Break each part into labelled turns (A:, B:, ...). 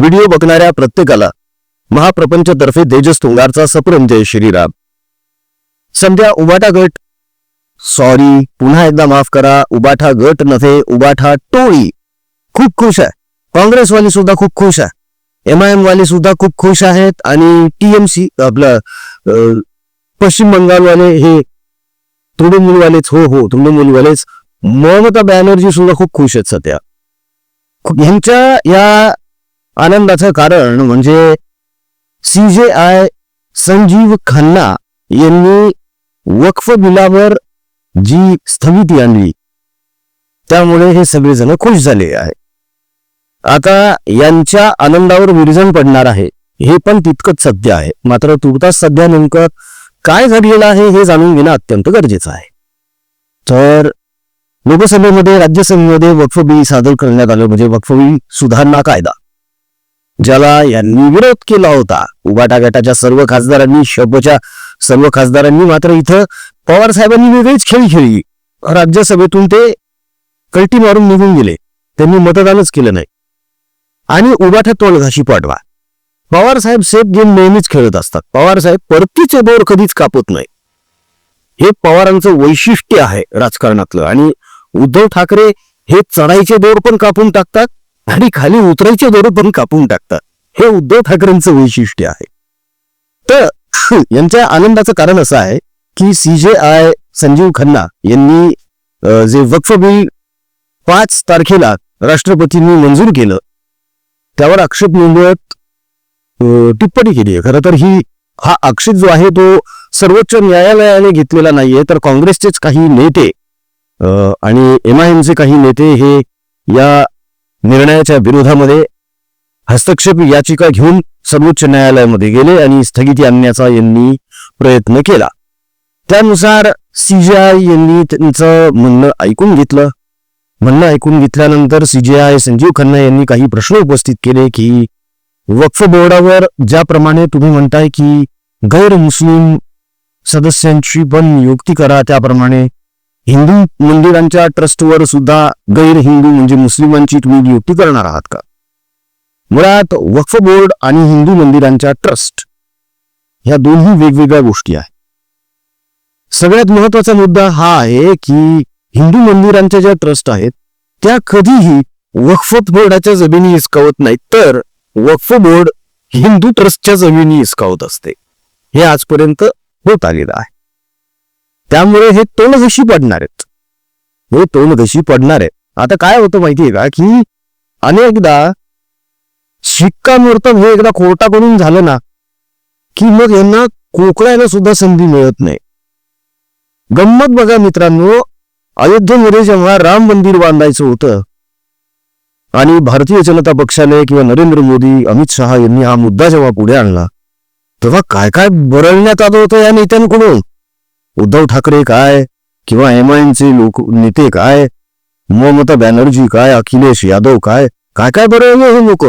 A: Video बघणाऱ्या प्रत्येकाला महाप्रपंचतर्फे तेजस तुंगारचा सप्रम जय श्रीराम. सध्या उबाटा गट. सॉरी पुन्हा एकदा माफ करा उबाठा गट नव्हे उबाठा टोळी. खूप खुश आहे. काँग्रेसवाली सुद्धा खूप खुश आहे. एम आय एम वाले सुद्धा खूप खुश आहेत आणि टीएमसी आपलं पश्चिम बंगालवाले हे तृणमूलवालेच हो हो तृणमूलवालेच ममता बॅनर्जी सुद्धा खूप खुश आहेत सध्या. ह्यांच्या या आनंदाचं कारण म्हणजे सी जे आय संजीव खन्ना यांनी वक्फ बिलावर जी स्थगिती आणली त्यामुळे हे सगळेजण खुश झाले आहे. आता यांच्या आनंदावर विरजन पडणार आहे हे पण तितकंच सत्य आहे. मात्र तुर्तास सध्या नेमकं काय घडलेलं आहे हे जाणून घेणं अत्यंत गरजेचं आहे. तर लोकसभेमध्ये राज्यसभेमध्ये वक्फ बिल सादर करण्यात आलं म्हणजे वक्फ बिल सुधारणा कायदा. ज्याला यांनी विरोध केला होता. उबाटा गटाच्या सर्व खासदारांनी शपच्या सर्व खासदारांनी मात्र इथं पवार साहेबांनी वेगळीच खेळी खेळली. राज्यसभेतून ते कल्टी मारून निघून गेले. त्यांनी मतदानच केलं नाही. आणि उबाठा तोडघाशी पाठवा. पवार साहेब सेफ गेम नेहमीच खेळत असतात. पवार साहेब परतीचे बोर कधीच कापत नाही. हे पवारांचं वैशिष्ट्य आहे राजकारणातलं. आणि उद्धव ठाकरे हे चढाईचे दोर पण कापून टाकतात. आणि खाली उतरायचे दोर पण कापून टाकतात. हे उद्धव ठाकरेंचं वैशिष्ट्य आहे. तर यांच्या आनंदाचं कारण असं आहे की सी जे आय संजीव खन्ना यांनी जे वक्फ बिल पाच तारखेला राष्ट्रपतींनी मंजूर केलं त्यावर आक्षेप नोंदवत टिप्पणी केली आहे. खरं तर ही हा आक्षेप जो आहे तो सर्वोच्च न्यायालयाने घेतलेला नाहीये तर काँग्रेसचेच काही नेते आणि एम आय एमचे काही नेते हे या निर्णयाच्या विरोधामध्ये हस्तक्षेप याचिका घेऊन सर्वोच्च न्यायालयामध्ये गेले आणि स्थगिती आणण्याचा यांनी प्रयत्न केला. त्यानुसार सीजीआय यांनी त्यांचं म्हणणं ऐकून घेतलं. म्हणणं ऐकून घेतल्यानंतर सीजीआय संजीव खन्ना यांनी काही प्रश्न उपस्थित केले की वक्फ बोर्डावर ज्याप्रमाणे तुम्ही म्हणताय की गैर मुस्लिम सदस्यांची पण नियुक्ती करा त्याप्रमाणे हिंदू मंदिरांच्या ट्रस्टवर सुद्धा गैर हिंदू म्हणजे मुस्लिमांची तुम्ही नियुक्ती करणार आहात का? मुळात वक्फ बोर्ड आणि हिंदू मंदिरांच्या ट्रस्ट ह्या दोन्ही वेगवेगळ्या गोष्टी आहेत. सगळ्यात महत्त्वाचा मुद्दा हा आहे की हिंदू मंदिरांच्या ज्या ट्रस्ट आहेत त्या कधीही वक्फ बोर्डाच्या जमिनी हिसकावत नाहीत तर वक्फ बोर्ड हिंदू ट्रस्टच्या जमिनी हिसकावत असते. हे आजपर्यंत होत आलेलं आहे. त्यामुळे हे तोंडघशी पडणार आहेत? हे तोंडघशी पडणार आहेत? आता काय होतं माहितीये का की अनेकदा शिक्कामोर्तब हे एकदा कोर्टाकडून झालं ना की मग यांना कोकळायला सुद्धा संधी मिळत नाही. गंमत बघा मित्रांनो अयोध्येमध्ये जेव्हा राम मंदिर बांधायचं होतं आणि भारतीय जनता पक्षाने किंवा नरेंद्र मोदी अमित शहा यांनी हा मुद्दा जेव्हा पुढे आणला तेव्हा काय काय बरळण्यात आलं होतं या नेत्यांकडून? उद्धव ठाकरे काय? किंवा एम आय चे लोक नेते काय? ममता बॅनर्जी काय? अखिलेश यादव काय? काय काय बरं हे लोक?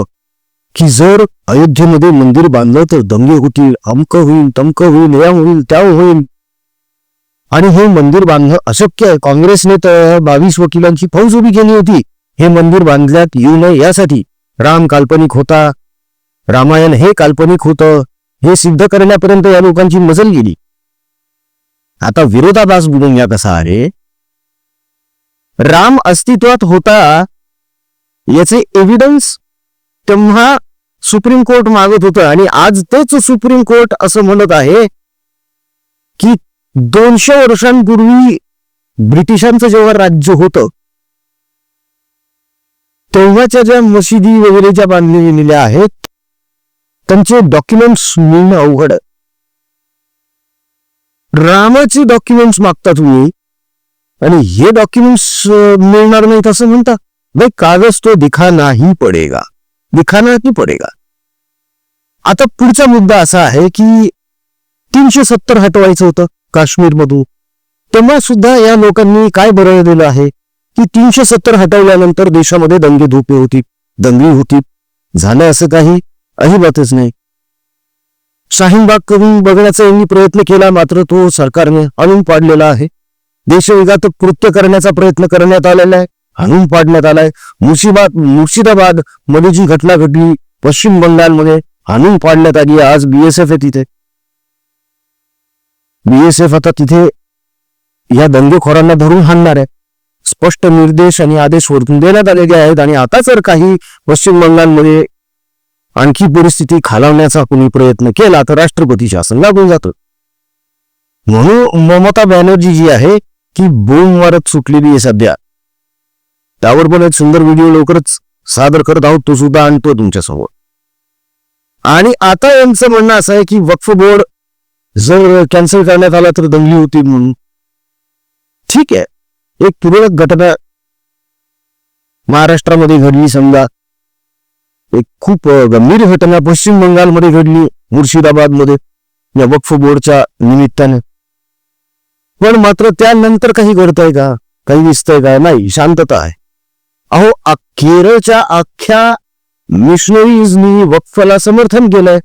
A: की जर अयोध्येमध्ये मंदिर बांधलं तर दंगे होतील अमक होईल तमक होईल या होईल त्या होईल. आणि हे मंदिर बांधणं अशक्य आहे. काँग्रेसने तर बावीस वकिलांची फौज उभी केली होती. हे मंदिर बांधल्यात येऊ नये यासाठी. राम काल्पनिक होता. रामायण हे काल्पनिक होतं. हे सिद्ध करण्यापर्यंत या लोकांची मजल गेली. आता विरोधाभास बुडून घ्या कसा आहे. राम अस्तित्वात होता याचे एव्हिडन्स तेव्हा सुप्रीम कोर्ट मागत होतं आणि आज तेच सुप्रीम कोर्ट असं म्हणत आहे की दोनशे वर्षांपूर्वी ब्रिटिशांचं जेव्हा राज्य होतं तेव्हाच्या ज्या मशिदी वगैरे ज्या बांधल्या गेलेल्या आहेत त्यांचे डॉक्युमेंट्स मिळणं अवघड आहे. रामाचे डॉक्युमेंट्स मागता तुम्ही. आणि हे डॉक्युमेंट्स मिळणार नाहीत असं म्हणता. भाई कागज तो दिखाना ही पडेगा. दिखानाही पडेगा. आता पुढचा मुद्दा असा आहे की तीनशे सत्तर हटवायचं होतं काश्मीरमधून. तेव्हा सुद्धा या लोकांनी काय बरं दिलं आहे? की तीनशे सत्तर हटवल्यानंतर देशामध्ये दंगे धोपे होती. दंगली होती. झालं असं काही? अजिबातच नाही. शाहीनबाग करून बघण्याचा यांनी प्रयत्न केला मात्र तो सरकारने आणून पाडलेला आहे. देशविघात कृत्य करण्याचा प्रयत्न करण्यात आलेला आहे. आणून पाडण्यात आलाय. मुशिबाद मुर्शिदाबादमध्ये जी घटना घडली पश्चिम बंगालमध्ये आणून पाडण्यात आली आहे. आज बीएसएफ आहे तिथे. बीएसएफ आता तिथे या दंगेखोरांना धरून हाणणार आहे. स्पष्ट निर्देश आणि आदेश वरतून देण्यात आलेले आहेत आणि आता जर काही पश्चिम बंगालमध्ये आणखी परिस्थिती खालावण्याचा कोणी प्रयत्न केला तर राष्ट्रपती शासन लागून जातं. म्हणून ममता बॅनर्जी जी आहे ती बोम मारत सुटलेली आहे सध्या. त्यावर पण एक सुंदर व्हिडिओ लवकरच सादर करत आहोत तो सुद्धा आणतो तुमच्यासमोर आणि आता यांचं म्हणणं असं आहे की वक्फ बोर्ड जर कॅन्सल करण्यात आला तर दंगली होती म्हणून. ठीक आहे. एक तुरळक घटना महाराष्ट्रामध्ये घडली समजा. एक खूप गंभीर घटना पश्चिम बंगालमध्ये घडली मुर्शिदाबादमध्ये या वक्फ बोर्डच्या निमित्ताने. पण मात्र त्यानंतर काही घडतंय का? काही दिसतंय का? नाही शांतता आहे. अहो केरळच्या अख्ख्या मिशनरीजनी वक्फला समर्थन केलंय.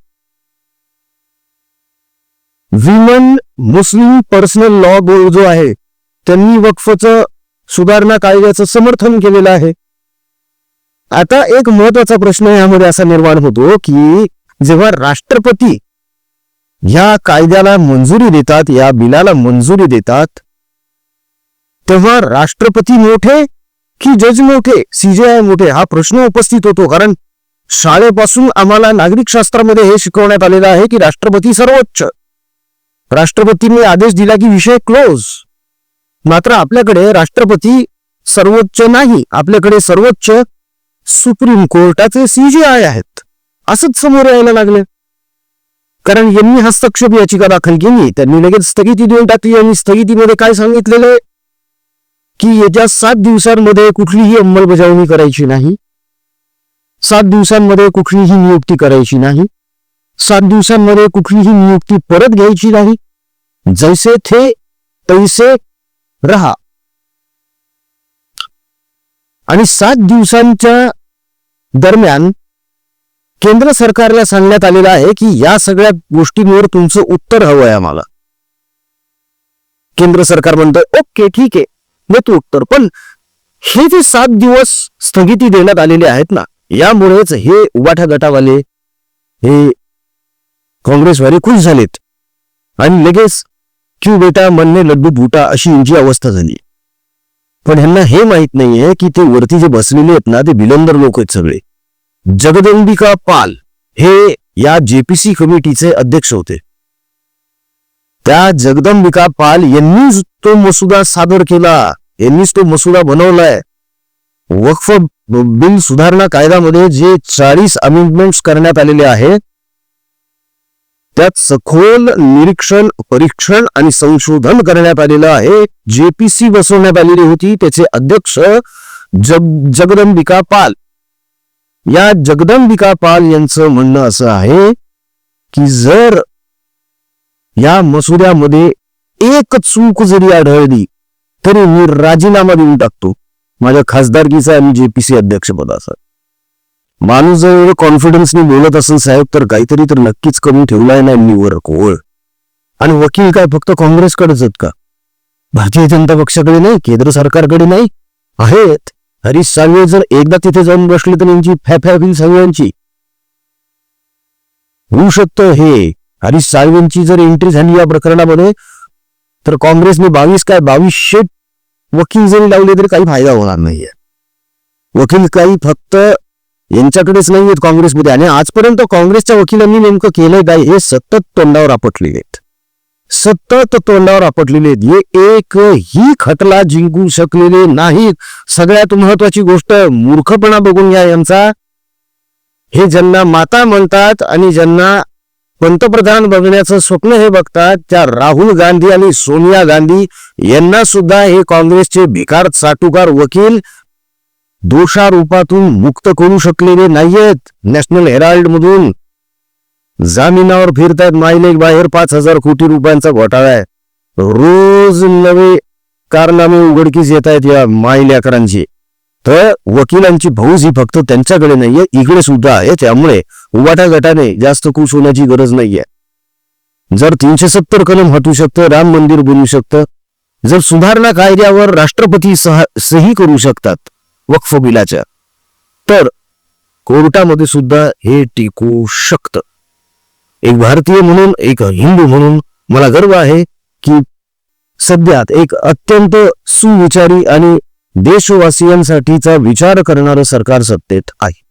A: Women Muslim personal law board जो आहे त्यांनी वक्फचं सुधारणा कायद्याचं समर्थन केलेलं आहे. आता एक महत्त्वाचा प्रश्न यामध्ये असा निर्माण होतो की जेव्हा राष्ट्रपती या कायद्याला मंजुरी देतात या बिलाला मंजुरी देतात तेव्हा राष्ट्रपती मोठे की जज मोठे सीजेआय मोठे हा प्रश्न उपस्थित होतो. कारण शाळेपासून आम्हाला नागरिक शास्त्रामध्ये हे शिकवण्यात आलेलं आहे की राष्ट्रपती सर्वोच्च. राष्ट्रपतींनी आदेश दिला की विषय क्लोज मात्र आपल्याकडे राष्ट्रपती सर्वोच्च नाही. आपल्याकडे सर्वोच्च सुप्रीम कोर्टाचे सीजीआय आहेत. असंच समोर यायला लागले. कारण यांनी हस्तक्षेप याचिका दाखल केली. त्यांनी लगेच स्थगिती देऊन टाकली आणि स्थगितीमध्ये काय सांगितलेलं आहे? की येत्या सात दिवसांमध्ये कुठलीही अंमलबजावणी करायची नाही. सात दिवसांमध्ये कुठलीही नियुक्ती करायची नाही. सात दिवसांमध्ये कुठलीही नियुक्ती परत घ्यायची नाही. जैसे थे तैसे रहा. आणि सात दिवसांच्या दरम्यान केंद्र सरकारला सांगण्यात आलेलं आहे की या सगळ्या गोष्टींवर तुमचं उत्तर हवं आहे आम्हाला. केंद्र सरकार म्हणतंय ओके ठीक आहे देतो उत्तर. पण हे जे सात दिवस स्थगिती देण्यात आलेले आहेत ना यामुळेच हे उबाठा गटावाले हे काँग्रेसवाले खुश झालेत. आणि लगेच क्यू बेटा मनने लड्डू बुटा अशी यांची अवस्था झाली. पण ह्यांना हे माहीत नाहीये की ते वरती जे बसलेले आहेत ना ते बिलंदर लोक आहेत सगळे. जगदंबिका पाल हे या जेपीसी कमिटीचे अध्यक्ष होते. त्या जगदंबिका पाल यांनीच तो मसुदा सादर केला. यांनीच तो मसुदा बनवलाय. वक्फ बिल सुधारणा कायद्यामध्ये जे चाळीस अमेंडमेंट्स करण्यात आलेले आहेत त्यात सखोल निरीक्षण परीक्षण आणि संशोधन करण्यात आलेलं आहे. जेपीसी बसवण्यात आलेली होती. त्याचे अध्यक्ष जग जगदंबिका पाल. या जगदंबिका पाल यांचं म्हणणं असं आहे की जर या मसुद्यामध्ये एक चूक जरी आढळली तरी मी राजीनामा देऊन टाकतो. माझ्या खासदारकीचा आणि जेपीसी अध्यक्षपदाचा. माणूस जर एवढं कॉन्फिडन्सने बोलत असेल साहेब तर काहीतरी तर नक्कीच कमी ठेवलाय ना निवर कोळ. आणि वकील काय फक्त काँग्रेसकडेच आहेत का? भारतीय जनता पक्षाकडे नाही केंद्र सरकारकडे नाही? आहेत. हरीश साळवे जर एकदा तिथे जाऊन बसले तर यांची फॅफॅ होईल सगळ्यांची. होऊ शकतं हे. हरीश साळवेंची जर एंट्री झाली या प्रकरणामध्ये तर काँग्रेसने बावीस काय बावीसशे वकील जरी लावले तरी काही फायदा होणार नाहीये. वकील काही फक्त यांच्याकडेच नाही आहेत काँग्रेसमध्ये. आणि आजपर्यंत काँग्रेसच्या वकिलांनी नेमकं केलंय काय? हे सतत तोंडावर आपटलेले आहेत. सतत तोंडावर आपटलेले आहेत. हे एकही खटला जिंकू शकलेले नाहीत. सगळ्यात महत्वाची गोष्ट मूर्खपणा बघून घ्या यांचा. हे ज्यांना माता म्हणतात आणि ज्यांना पंतप्रधान बघण्याचं स्वप्न हे बघतात त्या राहुल गांधी आणि सोनिया गांधी यांना सुद्धा हे काँग्रेसचे भिकार चाटुकार वकील दोषारोपातून मुक्त करू शकलेले नाहीयेत. नॅशनल हेराल्ड मधून. जामिनावर फिरतायत मायलेक बाहेर पाच हजार कोटी रुपयांचा घोटाळा आहे. रोज नवे कारनामे उघडकीस येत आहेत या मायलेकरांची तर वकिलांची भाऊज ही फक्त त्यांच्याकडे नाहीये इकडे सुद्धा आहे. त्यामुळे उवाटा गटाने जास्त खुश होण्याची गरज नाहीये. जर तीनशे सत्तर कलम हटू शकतं राम मंदिर बनू शकतं. जर सुधारणा कायद्यावर राष्ट्रपती सह सही करू शकतात. वक्फ बिलाच्या. तर कोर्टामध्ये सुद्धा हे टिकू शकतं. एक भारतीय म्हणून एक हिंदू म्हणून मला गर्व आहे की सध्यात एक अत्यंत सुविचारी आणि देशवासियांसाठीचा विचार करणारं सरकार सत्तेत आहे.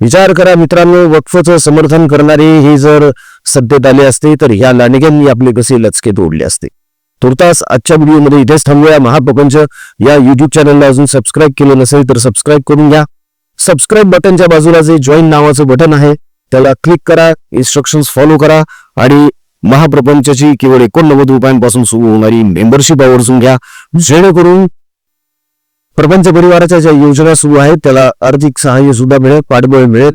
A: विचार करा मित्रांनो वक्फचं समर्थन करणारे हे जर सत्तेत आले असते तर ह्या लांडग्यांनी आपले कसे लचके तोडले असते? तुर्तास आजच्या व्हिडिओमध्ये इथेच थांबूया. महाप्रपंच या युट्यूब चॅनलला अजून सबस्क्राईब केलं नसेल तर सबस्क्राईब करून घ्या. सबस्क्राईब बटनच्या बाजूला जे जॉईन नावाचं बटन आहे त्याला क्लिक करा इन्स्ट्रक्शन्स फॉलो करा आणि महाप्रपंचाची केवळ एकोणनव्वद रुपयांपासून सुरू होणारी मेंबरशिप आवर्जून घ्या. जेणेकरून प्रपंच परिवाराच्या ज्या योजना सुरू आहेत त्याला आर्थिक सहाय्य सुद्धा मिळेल पाठबळ मिळेल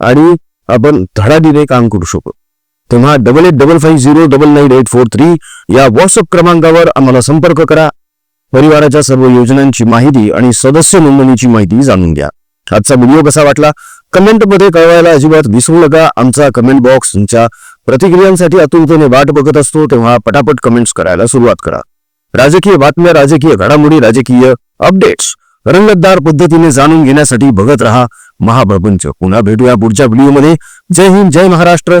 A: आणि आपण धडाडीने काम करू शकू. तेव्हा double eight double five zero double nine eight four three या व्हॉट्सअप क्रमांकावर आम्हाला संपर्क करा. परिवाराच्या सर्व योजनांची माहिती आणि सदस्य नोंदणीची माहिती जाणून घ्या. आजचा व्हिडिओ कसा वाटला? कमेंटमध्ये कळवायला अजिबात विसरू नका. आमचा कमेंट बॉक्स तुमच्या प्रतिक्रियांसाठी आतुरतेने वाट बघत असतो. तेव्हा पटापट कमेंट्स करायला सुरुवात करा. राजकीय बातम्या राजकीय घडामोडी राजकीय अपडेट्स रंगतदार पद्धतीने जाणून घेण्यासाठी बघत रहा. महाप्रपंच पुन्हा भेटूया पुढच्या व्हिडिओमध्ये जय हिंद जय महाराष्ट्र.